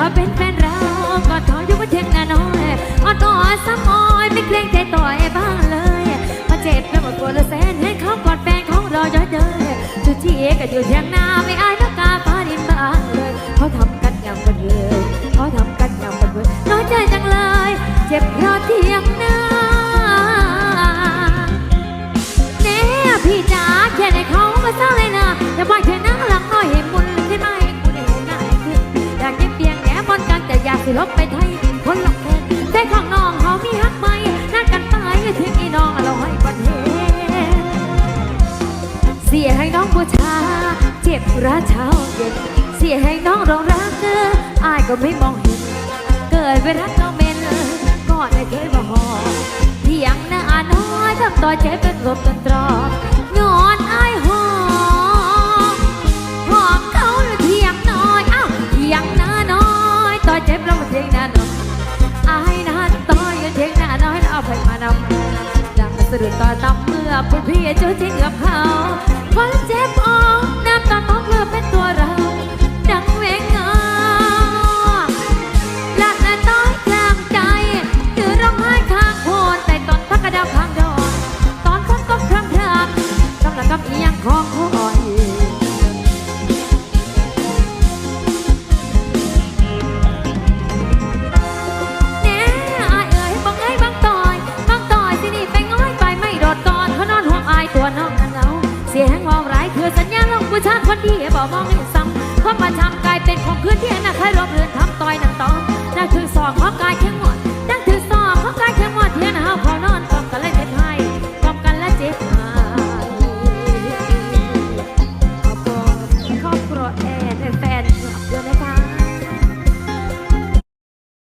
มาเป็นแฟนเราก็ทออยู่บนเทียงนาน้อยอ่อนต่อซ้ำอ้อยไม่เกรงใจต่อยบ้างเลยมาเจ็บแล้วหมดตัวละแสนให้เขากอดแฟนของเราย้อยเย้ยจุดที่เอก็อยู่เทียงนาไม่อายนักกาฟ้าดินบ้างเลยเขาทำกันอย่างกันเลยเขาทำกันอย่างกันเลยน้อยใจจังเลย เจ็บเพราะเทียง สิลบไปไทยคนหลอกแทนใจของน้องเขามีฮักไหมนัดกันไปถึงอีน้องเราให้บันเทนเสียให้น้องผู้ชา เจ็บระเช้าเย็นเสียให้น้องรองรักเธออายก็ไม่มองเห็น เกิดไปรักน้องเมนก่อนได้เคยมาหอเพียงหน้าน้อยทำต่อเจ็บเป็นลบเป็นตรอก สะดุดต่อตำเมื่อผู้พี่จูจิ้งกับเขา ผู้ชายคนดีบอกมองให้ซ้ำความประชำกลายเป็นของคืนที่อนาคตรวมเรือนทำต่อยนั่งต่อ